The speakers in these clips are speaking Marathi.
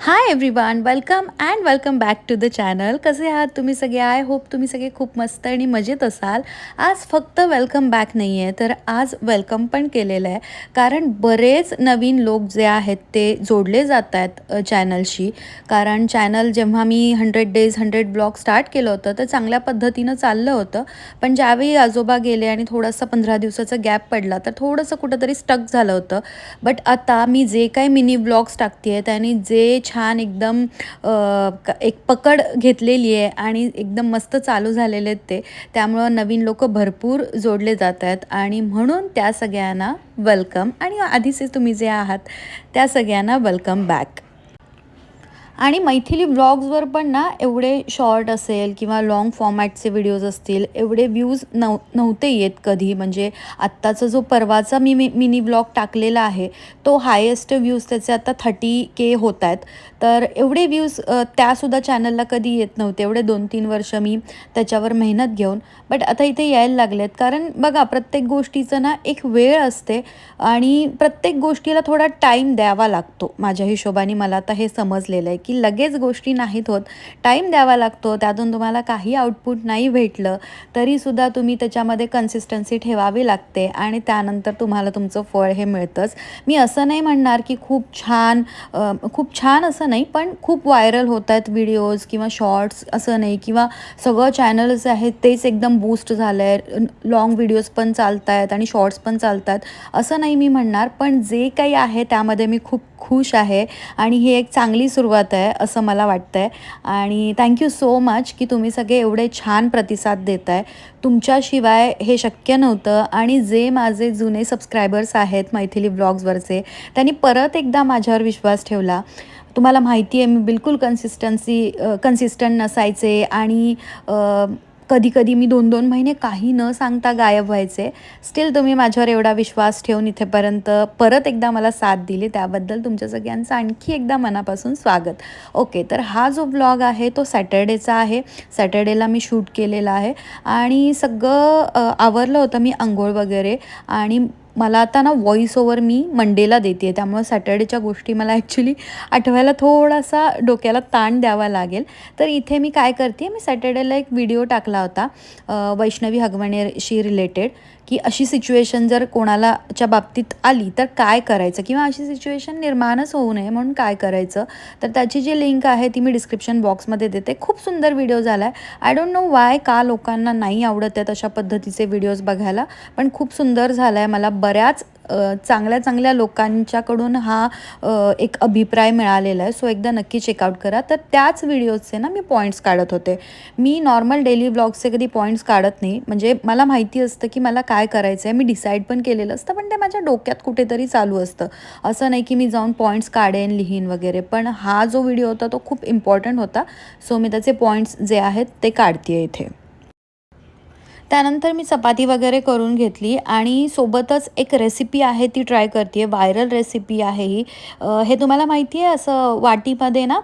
Hi everyone welcome and welcome back to the channel कसे आहात तुम्ही सगळे? आय होप तुम्ही सगळे खूप मस्त आणि मजेत असाल. आज फक्त वेलकम बॅक नाही आहे तर आज वेलकम पण केलेलं आहे. कारण बरेच नवीन लोक जे आहेत ते जोडले जात आहेत चॅनलशी कारण चॅनल जेव्हा मी hundred days hundred blog start केलं होतं तर चांगल्या पद्धतीनं चाललं होतं. पण ज्यावेळी आजोबा गेले आणि थोडासा पंधरा दिवसाचा गॅप पडला तर थोडंसं कुठंतरी स्टक झालं होतं. बट आता मी जे काही मिनी ब्लॉग्स टाकते आहे आणि जे छान एकदम एक पकड घेतलेली आहे आणि एकदम मस्त चालू झालेले आहेत ते. त्यामुळं नवीन लोक भरपूर जोडले जात आहेत आणि म्हणून त्या सगळ्यांना वेलकम आणि आधीचे तुम्ही जे आहात त्या सगळ्यांना वेलकम बॅक आणि मैथिली ब्लॉग्सवर पण ना एवढे शॉर्ट असेल किंवा लाँग फॉर्मॅटचे व्हिडिओज असतील एवढे व्ह्यूज नव नव्हते येत कधी. म्हणजे आत्ताचा जो परवाचा मी मी मिनी ब्लॉग टाकलेला आहे तो हायेस्ट व्ह्यूज त्याचे आता थर्टी के होत आहेत तर एवढे व्ह्यूज त्यासुद्धा चॅनलला कधी येत नव्हते. एवढे दोन तीन वर्ष मी त्याच्यावर मेहनत घेऊन बट आता इथे यायला लागले आहेत कारण बघा प्रत्येक गोष्टीचं ना एक वेळ असते आणि प्रत्येक गोष्टीला थोडा टाईम द्यावा लागतो. माझ्या हिशोबाने मला आता हे समजलेलं आहे. की लगेच गोष्टी नाहीत होत. टाईम द्यावा लागतो त्यातून तुम्हाला काही आउटपुट नाही भेटलं तरीसुद्धा तुम्ही त्याच्यामध्ये कन्सिस्टन्सी ठेवावी लागते आणि त्यानंतर तुम्हाला तुमचं फळ हे मिळतंच. मी असं नाही म्हणणार की खूप छान खूप छान असं नाही पण खूप व्हायरल होत आहेत व्हिडिओज किंवा शॉर्ट्स असं नाही किंवा सगळं चॅनल्स आहेत तेच एकदम बूस्ट झालं आहे लॉंग व्हिडिओज पण चालत आहेत आणि शॉर्ट्स पण चालत आहेत असं नाही मी म्हणणार पण जे काही आहे त्यामध्ये मी खूप खुश आहे. आणि ही एक चांगली सुरुवात आहे असं मला वाटतं आहे आणि थँक्यू सो मच की तुम्ही सगळे एवढे छान प्रतिसाद देत आहे तुमच्याशिवाय हे शक्य नव्हतं. आणि जे माझे जुने सबस्क्रायबर्स आहेत मैथिली ब्लॉग्सवरचे त्यांनी परत एकदा माझ्यावर विश्वास ठेवला. तुम्हाला माहिती आहे मी बिलकुल कन्सिस्टन्सी कन्सिस्टंट नसायचे. आणि कधी कधी मी दोन दोन महिने काही न सांगता गायब व्हायचे. स्टील तुम्ही माझ्यावर एवढा विश्वास ठेवून इथेपर्यंत परत एकदा मला साथ दिली त्याबद्दल तुमच्या सगळ्यांचं आणखी एकदा मनापासून स्वागत. ओके तर हा जो ब्लॉग आहे तो सॅटर्डेचा आहे. सॅटर्डेला मी शूट केलेला आहे. आणि सगळं आवरलं होतं मी आंघोळ वगैरे. आणि मला आता ना व्हॉइस ओवर मी मंडेला देते आहे त्यामुळे सॅटर्डेच्या गोष्टी मला ॲक्च्युली आठवायला थोडासा डोक्याला ताण द्यावा लागेल. तर इथे मी काय करते मी सॅटर्डेला एक व्हिडिओ टाकला होता वैष्णवी हगवणेशी रिलेटेड की अशी सिच्युएशन जर कोणालाच्या बाबतीत आली तर काय करायचं? किंवा अशी सिच्युएशन निर्माणच होऊ नये म्हणून काय करायचं? तर त्याची जी लिंक आहे ती मी डिस्क्रिप्शन बॉक्समध्ये देते. खूप सुंदर व्हिडिओ झाला आहे आय डोंट नो वाय का लोकांना नाही आवडत आहेत अशा पद्धतीचे व्हिडिओज बघायला पण खूप सुंदर झाला आहे मला. बऱ्याच चांगल्या चांगल्या लोकांच्याकडून हा एक अभिप्राय मिळालेला आहे. सो एकदा नक्की चेकआउट करा. तर त्याच व्हिडिओजचे ना मी पॉईंट्स काढत होते. मी नॉर्मल डेली ब्लॉग्सचे कधी पॉईंट्स काढत नाही. म्हणजे मला माहिती असतं की मला काय करायचं आहे मी डिसाईड पण केलेलं असतं पण ते माझ्या डोक्यात कुठेतरी चालू असतं. असं नाही की मी जाऊन पॉईंट्स काढेन लिहीन वगैरे. पण हा जो व्हिडिओ होता तो खूप इम्पॉर्टंट होता. सो मी त्याचे पॉईंट्स जे आहेत ते काढते इथे. त्यानंतर मी चपाती वगैरे करून घेतली आणि सोबतच एक रेसिपी आहे ती ट्राय करते आहे व्हायरल रेसिपी आहे ही. हे तुम्हाला माहिती आहे असं वाटीमध्ये ना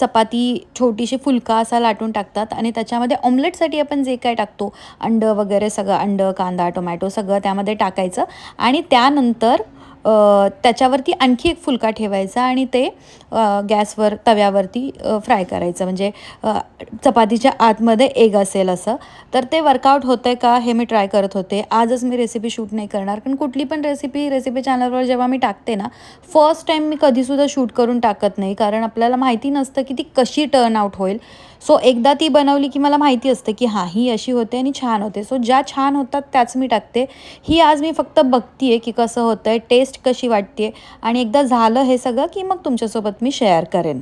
चपाती छोटीशी फुलका असा लाटून टाकतात आणि त्याच्यामध्ये ऑमलेटसाठी आपण जे काय टाकतो अंडं वगैरे सगळं अंडं कांदा टोमॅटो सगळं त्यामध्ये टाकायचं आणि त्यानंतर त्याच्यावरती आणखी एक फुलका ठेवायचा आणि ते गॅसवर तव्यावरती फ्राय करायचं. म्हणजे चपातीच्या आतमध्ये एग असेल असं. तर ते वर्कआउट होतं आहे का हे मी ट्राय करत होते. आजच मी रेसिपी शूट नाही करणार. कारण कुठली पण रेसिपी रेसिपी चॅनलवर जेव्हा मी टाकते ना फर्स्ट टाईम मी कधीसुद्धा शूट करून टाकत नाही. कारण आपल्याला माहिती नसतं की ती कशी टर्न आउट होईल. सो एकदा ती बनवली की मला माहिती असतं की हां ही अशी होते आणि छान होते. सो ज्या छान होतात त्याच मी टाकते. ही आज मी फक्त बघते आहे की कसं होतं आहे टेस्ट कशी वाटते आणि एकदा झालं हे सगळं की मग तुमच्यासोबत मी शेअर करेन.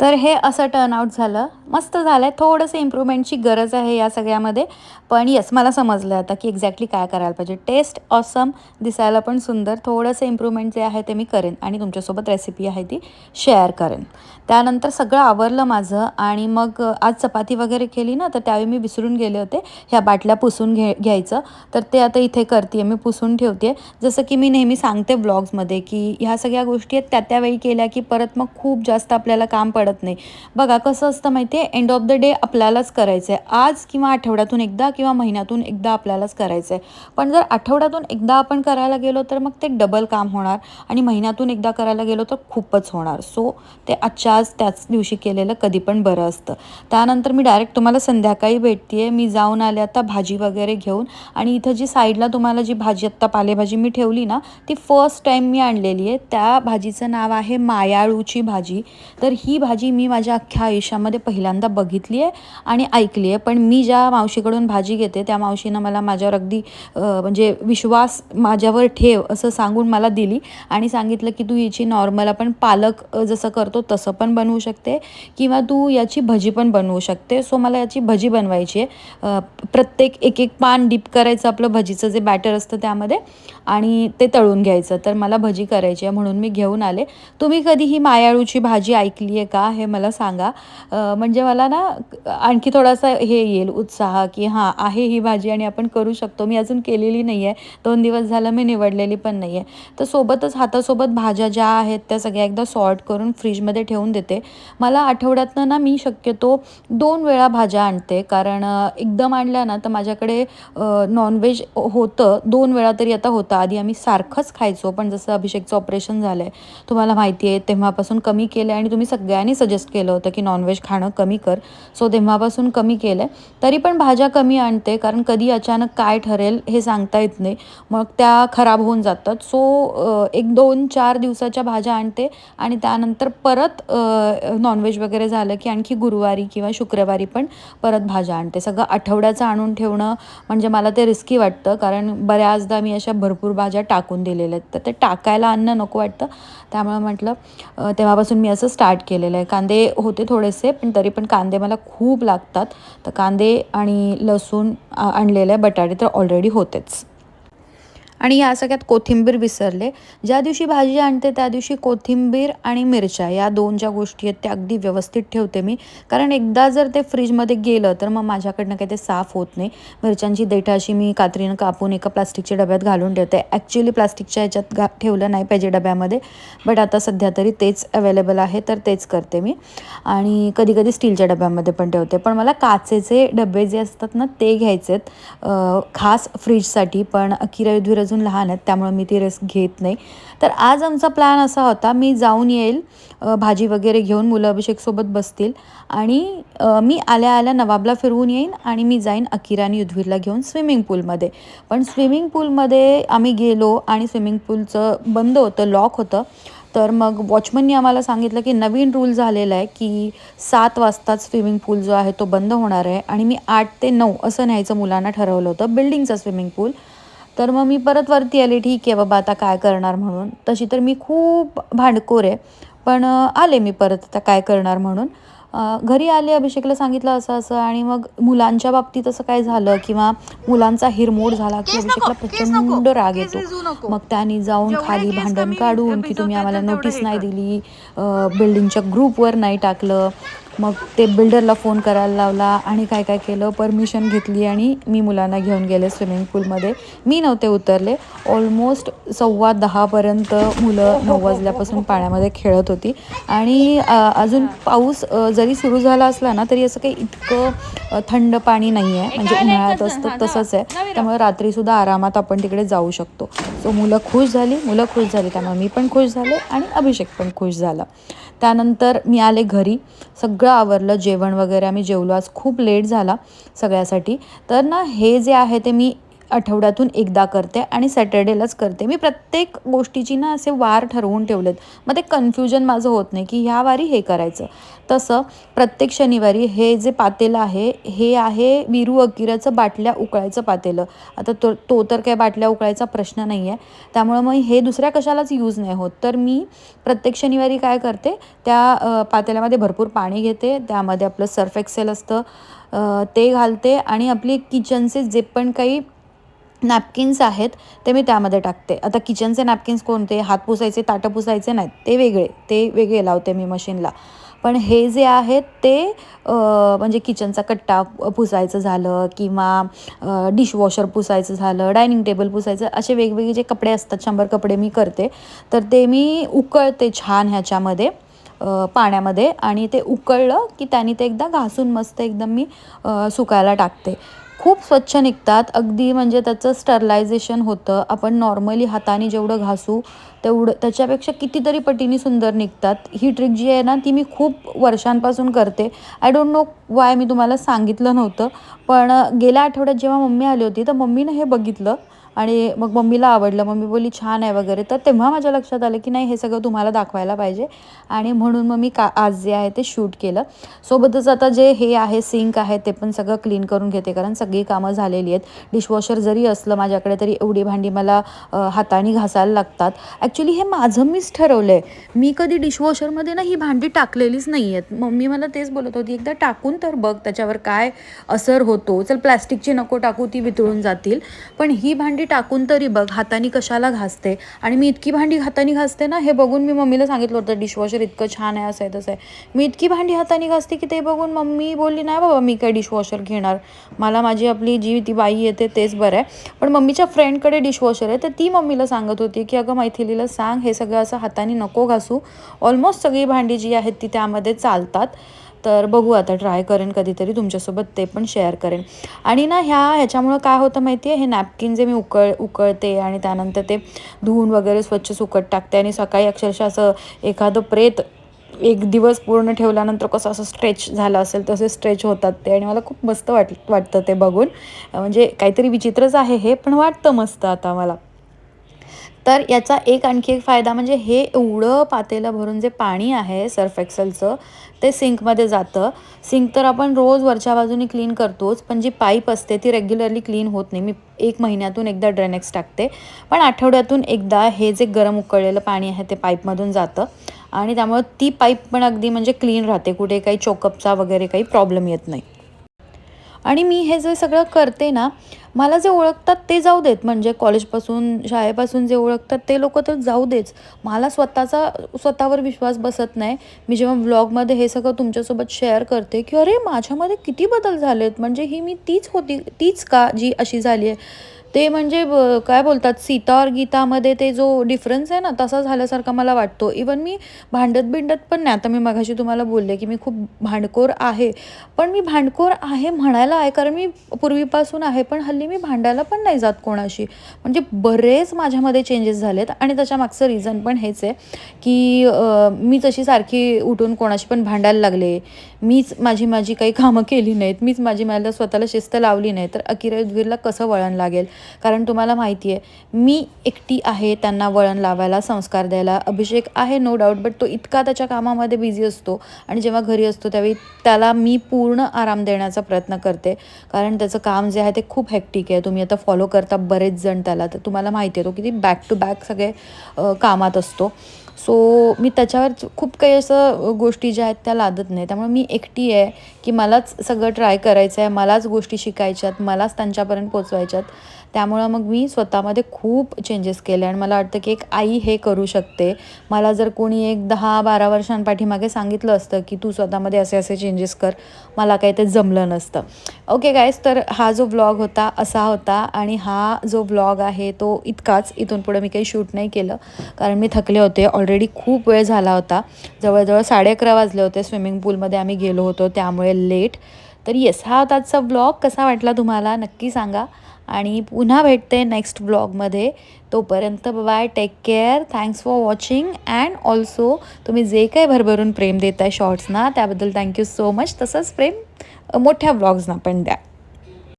तर हे असं टर्नआउट झालं. मस्त झालं आहे थोडंसं इम्प्रूव्हमेंटची गरज आहे या सगळ्यामध्ये. पण येस मला समजलं आता की एक्झॅक्टली काय करायला पाहिजे. टेस्ट ऑसम दिसायला पण सुंदर. थोडंसं इम्प्रूव्हमेंट जे आहे ते मी करेन आणि तुमच्यासोबत रेसिपी आहे ती शेअर करेन. त्यानंतर सगळं आवरलं माझं आणि मग आज चपाती वगैरे केली ना तर त्यावेळी मी विसरून गेले होते. ह्या बाटल्या पुसून घे घ्यायचं. तर ते आता इथे करते मी पुसून ठेवते जसं की मी नेहमी सांगते ब्लॉग्समध्ये की ह्या सगळ्या गोष्टी आहेत त्या त्यावेळी केल्या की परत मग खूप जास्त आपल्याला काम पडतं पडत नाही. बघा कसं असतं माहिती आहे एंड ऑफ द डे आपल्यालाच करायचं आहे आज किंवा आठवड्यातून एकदा किंवा महिन्यातून एकदा आपल्यालाच करायचं आहे पण जर आठवड्यातून एकदा आपण करायला गेलो तर मग ते डबल काम होणार आणि महिन्यातून एकदा करायला गेलो तर खूपच होणार. सो ते आजच्या आज त्याच दिवशी केलेलं कधी पण बरं असतं. त्यानंतर मी डायरेक्ट तुम्हाला संध्याकाळी भेटते मी जाऊन आले आता भाजी वगैरे घेऊन आणि इथं जी साईडला तुम्हाला जी भाजी आत्ता पालेभाजी मी ठेवली ना ती फर्स्ट टाईम मी आणलेली आहे. त्या भाजीचं नाव आहे मायाळूची भाजी. तर ही भाजी मी माझ्या अख्ख्या आयुष्यामध्ये पहिल्यांदा बघितली आहे आणि ऐकली आहे. पण मी ज्या मावशीकडून भाजी घेते त्या मावशीनं मला माझ्यावर अगदी म्हणजे विश्वास माझ्यावर ठेव असं सांगून मला दिली आणि सांगितलं की तू याची नॉर्मल आपण पालक जसं करतो तसं पण बनवू शकते किंवा तू याची भजी पण बनवू शकते. सो मला याची भजी बनवायची आहे. प्रत्येक एक एक पान डीप करायचं आपलं भजीचं जे बॅटर असतं त्यामध्ये आणि ते तळून घ्यायचं. तर मला भजी करायची आहे म्हणून मी घेऊन आले. तुम्ही कधी ही मायाळूची भाजी ऐकली आहे का? हे मला सांगा. म्हणजे मला ना आणखी थोडासा हे येईल उत्साह की हां आहे ही भाजी आणि आपण करू शकतो. मी अजून केलेली नाही आहे दोन दिवस झालं मी निवडलेली पण नाही आहे तर सोबतच हातासोबत भाज्या ज्या आहेत त्या सगळ्या एकदा सॉर्ट करून फ्रीजमध्ये ठेवून देते. मला आठवड्यातनं ना मी शक्यतो दोन वेळा भाज्या आणते. कारण एकदम आणल्या ना तर माझ्याकडे नॉनव्हेज होतं. दोन वेळा तरी आता होतं. आधी आम्ही सारखंच खायचो. पण जसं अभिषेकचं ऑपरेशन झालं आहे तुम्हाला माहिती आहे तेव्हापासून कमी केलं आहे आणि तुम्ही सगळ्यांनी सजेस्ट केलं होतं की नॉनव्हेज खाणं कमी कर. सो तेव्हापासून कमी केलं आहे तरी पण भाज्या कमी आणते कारण कधी अचानक काय ठरेल हे सांगता येत नाही. मग त्या खराब होऊन जातात. सो एक दोन चार दिवसाच्या भाज्या आणते आणि त्यानंतर परत नॉनव्हेज वगैरे झालं की आणखी गुरुवारी किंवा शुक्रवारी पण परत भाज्या आणते. सगळं आठवड्याचं आणून ठेवणं म्हणजे मला ते रिस्की वाटतं कारण बऱ्याचदा मी अशा भरपूर भाज्या टाकून दिलेल्या आहेत. तर ते टाकायला अन्न नको वाटतं. त्यामुळे म्हटलं तेव्हापासून मी असं स्टार्ट केलेलं आहे. कांदे होते थोडेसे पण तरी पण कांदे मला खूप लागतात. तर कांदे आणि लसूण आणलेले आहे बटाटे तर ऑलरेडी होतेच. आणि या सगळ्यात कोथिंबीर विसरले. ज्या दिवशी भाजी आणते त्या दिवशी कोथिंबीर आणि मिरच्या या दोन ज्या गोष्टी आहेत त्या अगदी व्यवस्थित ठेवते मी. कारण एकदा जर ते फ्रीजमध्ये गेलं तर मग माझ्याकडनं काही ते साफ होत नाही. मिरच्यांची देठा अशी मी कात्रीनं कापून एका प्लास्टिकच्या डब्यात घालून ठेवते. ॲक्च्युली प्लास्टिकच्या ह्याच्यात घा ठेवलं नाही पाहिजे डब्यामध्ये. बट आता सध्या तरी तेच अवेलेबल आहे तर तेच करते मी. आणि कधी कधी स्टीलच्या डब्यामध्ये पण ठेवते. पण मला काचेचे डबे जे असतात ना ते घ्यायचे आहेत खास फ्रीजसाठी. पण अकिरा युद्धवीर अजून लहान आहेत त्यामुळे मी ती रिस्क घेत नाही. तर आज आमचा प्लॅन असा होता मी जाऊन येईल भाजी वगैरे घेऊन मुलं अभिषेकसोबत बसतील आणि मी आल्या आल्या नवाबला फिरवून येईन आणि मी जाईन अकिरा आणि युद्धवीरला घेऊन स्विमिंग पूलमध्ये पण स्विमिंग पूलमध्ये आम्ही गेलो आणि स्विमिंग पूलचं बंद होतं लॉक होतं. तर मग वॉचमननी आम्हाला सांगितलं की नवीन रूल झालेला आहे की सात वाजताच स्विमिंग पूल जो आहे तो बंद होणार आहे. आणि मी आठ ते नऊ असं न्यायचं मुलांना ठरवलं होतं बिल्डिंगचं स्विमिंग पूल तर मग मी परत वरती आले ठीक आहे बाबा आता काय करणार म्हणून. तशी तर मी खूप भांडकोर आहे पण आले मी परत आता काय करणार म्हणून. घरी आले अभिषेकला सांगितलं असं असं आणि मग मुलांच्या बाबतीत असं काय झालं किंवा मुलांचा हिरमोड झाला की अभिषेकला प्रचंड राग येतो. मग त्यांनी जाऊन खाली भांडण काढून की तुम्ही आम्हाला नोटीस नाही. दिली बिल्डिंगच्या ग्रुपवर नाही टाकलं. मग ते बिल्डरला फोन करायला लावला आणि काय काय केलं? परमिशन घेतली आणि मी मुलांना घेऊन गेले स्विमिंग पूलमध्ये मी नव्हते उतरले. ऑलमोस्ट सव्वा दहापर्यंत मुलं नऊ वाजल्यापासून पाण्यामध्ये खेळत होती. आणि अजून पाऊस जरी सुरू झाला असला ना तरी असं काही इतकं थंड पाणी नाही आहे म्हणजे उन्हाळ्यात असतं तसंच आहे. त्यामुळे रात्रीसुद्धा आरामात आपण तिकडे जाऊ शकतो. सो मुलं खुश झाली मुलं खुश झाली. त्यामुळे मी पण खुश झाले आणि अभिषेक पण खुश झाला. त्यानंतर मी आले घरी. सगळं आवरलं जेवण वगैरे आम्ही जेवलो. आज खूप लेट झाला सगळ्यासाठी. तर ना हे जे आहे ते मी आठवड्यातून एकदा करते आणि सॅटर्डेलाच करते. मी प्रत्येक गोष्टीची ना असे वार ठरवून ठेवलेत. मग ते कन्फ्युजन माझं होत नाही की ह्या वारी हे करायचं. तसं प्रत्येक शनिवारी हे जे पातेलं आहे हे आहे विरू अकिराचं बाटल्या उकळायचं पातेलं. आता तो तो तर काय बाटल्या उकळायचा प्रश्न नाही आहे त्यामुळं मग हे दुसऱ्या कशालाच यूज नाही होत. तर मी प्रत्येक शनिवारी काय करते त्या पातेल्यामध्ये भरपूर पाणी घेते. त्यामध्ये आपलं सर्फ एक्सेल असतं. ते घालते आणि आपली किचनचे जे पण काही नॅपकिन्स आहेत ते मी त्यामध्ये टाकते. आता किचनचे नॅपकिन्स कोणते? हात पुसायचे ताटं पुसायचे नाहीत. ते वेगळे. ते वेगळे लावते मी मशीनला पण हे जे आहेत ते म्हणजे किचनचा कट्टा पुसायचं झालं किंवा डिशवॉशर पुसायचं झालं डायनिंग टेबल पुसायचं असे वेगवेगळे जे कपडे असतात शंभर कपडे मी करते. तर ते मी उकळते छान ह्याच्यामध्ये पाण्यामध्ये आणि ते उकळलं की त्याने ते एकदा घासून मस्त एकदम मी सुकायला टाकते. खूप स्वच्छ निघतात. अगदी म्हणजे त्याचं स्टरलायझेशन होतं. आपण नॉर्मली हाताने जेवढं घासू तेवढं त्याच्यापेक्षा कितीतरी पटीने सुंदर निघतात. ही ट्रिक जी आहे ना ती मी खूप वर्षांपासून करते. आय डोंट नो वाय मी तुम्हाला सांगितलं नव्हतं. पण गेल्या आठवड्यात जेव्हा मम्मी आली होती तर मम्मीनं हे बघितलं. आणि मग मम्मीला आवडलं. मम्मी बोलली छान आहे वगैरे. तर तेव्हा माझ्या लक्षात आलं की नाही हे सगळं तुम्हाला दाखवायला पाहिजे. आणि म्हणून मग मी का आज जे आहे ते शूट केलं. सोबतच आता जे हे आहे सिंक आहे ते पण सगळं क्लीन करून घेते कारण सगळी कामं झालेली आहेत. डिशवॉशर जरी असलं माझ्याकडे तरी एवढी भांडी मला हाताने घासायला लागतात. ॲक्च्युली हे माझं मीच ठरवलं आहे मी कधी डिशवॉशरमध्ये ना ही भांडी टाकलेलीच नाही आहेत मम्मी मला तेच बोलत होती एकदा टाकून तर बघ त्याच्यावर काय असर होतो. चल प्लॅस्टिकची नको टाकू ती वितळून जातील. पण ही भांडी टाकून तरी बघ हाताने कशाला घासते? आणि मी इतकी भांडी हाताने घासते ना हे बघून मी मम्मीला सांगितलं होतं डिशवॉशर इतकं छान आहे असं आहे तसं आहे. मी इतकी भांडी हाताने घासते की ते बघून मम्मी बोलली नाही बाबा मी काय डिशवॉशर घेणार. मला माझी आपली जी ती बाई येते तेच बरं आहे. पण मम्मीच्या फ्रेंडकडे डिशवॉशर आहे तर ती मम्मीला सांगत होती की अगं मैथिलीला सांग हे सगळं असं हाताने नको घासू. ऑलमोस्ट सगळी भांडी जी आहेत ती त्यामध्ये चालतात. तर बघू आता ट्राय करेन कधीतरी तुमच्यासोबत ते पण शेअर करेन. आणि ना ह्या ह्याच्यामुळं काय होतं माहिती आहे हे नॅपकिन जे मी उकळ उकळते आणि त्यानंतर ते धुवून वगैरे स्वच्छ सुकट टाकते आणि सकाळी अक्षरशः असं एखादं प्रेत एक दिवस पूर्ण ठेवल्यानंतर कसं असं स्ट्रेच झालं असेल तसे स्ट्रेच होतात ते आणि मला खूप मस्त वाट वाटतं ते बघून. म्हणजे काहीतरी विचित्रच आहे हे पण वाटतं मस्त आता मला. तर याचा एक आणखी एक फायदा म्हणजे हे एवढं पातेलं भरून जे पाणी आहे सर्फ एक्सेलचं ते सिंकमध्ये जातं. सिंक तर आपण रोज वरच्या बाजूने क्लीन करतोच पण जी पाईप असते ती रेग्युलरली क्लीन होत नाही. मी एक महिन्यातून एकदा ड्रेनेक्स टाकते. पण आठवड्यातून एकदा हे जे गरम उकळलेलं पाणी आहे ते पाईपमधून जातं. आणि त्यामुळं ती पाईप पण अगदी म्हणजे क्लीन राहते. कुठे काही चोकअपचा वगैरे काही प्रॉब्लेम येत नाही. आणि मी हे जे सगळं करते ना मला जे ओळखतात ते जाऊ देत. म्हणजे कॉलेजपासून शाळेपासून जे ओळखतात ते लोक तर जाऊ देच मला स्वतःचा स्वतःवर विश्वास बसत नाही. मी जेव्हा व्लॉगमध्ये हे सगळं तुमच्यासोबत शेअर करते की अरे माझ्यामध्ये किती बदल झालेत? म्हणजे ही मी तीच होती तीच का जी अशी झाली आहे? ते म्हणजे ब- काय बोलतात सीता और गीतामध्ये ते जो डिफरन्स आहे ना तसा झाल्यासारखा मला वाटतो. इवन मी भांडत बिंडत पण नाही. आता मी मघाशी तुम्हाला बोलले की मी खूप भांडखोर आहे. पण मी भांडखोर आहे म्हणायला आहे कारण मी पूर्वीपासून आहे पण हल्ली मी भांडायला पण नाही जात कोणाशी. म्हणजे बरेच माझ्यामध्ये चेंजेस झालेत आणि त्याच्या मागचं रिझन पण हेच आहे की मी तशी सारखी उठून कोणाशी पण भांडायला लागले. मीच माझी माझी काही कामं केली नाहीत मीच माझी मला स्वतःला शिस्त लावली नाही तर अकिरा युद्धवीरला कसं वळण लागेल? कारण तुम्हाला माहिती आहे मी एकटी आहे त्यांना वळण लावायला संस्कार द्यायला अभिषेक आहे नो डाऊट बट तो इतका त्याच्या कामामध्ये बिझी असतो आणि जेव्हा घरी असतो त्यावेळी त्याला मी पूर्ण आराम देण्याचा प्रयत्न करते. कारण त्याचं काम जे आहे ते खूप हॅक्टिक आहे. तुम्ही आता फॉलो करता बरेच जण त्याला तर तुम्हाला माहिती आहे तो किती बॅक टू बॅक सगळे कामात असतो. सो मी त्याच्यावर खूप काही असं गोष्टी ज्या आहेत त्या लादत नाही. त्यामुळे मी एकटी आहे की मलाच सगळं ट्राय करायचं आहे मलाच गोष्टी शिकायच्यात मलाच त्यांच्यापर्यंत पोचवायच्यात. त्यामुळं मग मी स्वतःमध्ये खूप चेंजेस केले आणि मला वाटतं की एक आई हे करू शकते. मला जर कोणी एक दहा बारा वर्षांपाठीमागे सांगितलं असतं की तू स्वतःमध्ये असे असे चेंजेस कर मला काही ते जमलं नसतं. ओके गायस तर हा जो व्लॉग होता असा होता आणि हा जो व्लॉग आहे तो इतकाच इथून पुढे मी काही शूट नाही केलं. कारण मी थकले होते ऑलरेडी खूप वेळ झाला होता. जवळजवळ साडे अकरा वाजले होते स्विमिंग पूलमध्ये आम्ही गेलो होतो त्यामुळे लेट तर येस हा आताचा आजचा व्लॉग कसा वाटला तुम्हाला? नक्की सांगा. आणि पुन्हा भेटते नेक्स्ट ब्लॉगमध्ये तोपर्यंत bye take care thanks for watching and also तुम्ही जे काही भरभरून प्रेम देत आहे शॉर्ट्सना त्याबद्दल थँक्यू सो मच तसंच प्रेम मोठ्या ब्लॉग्सना पण द्या.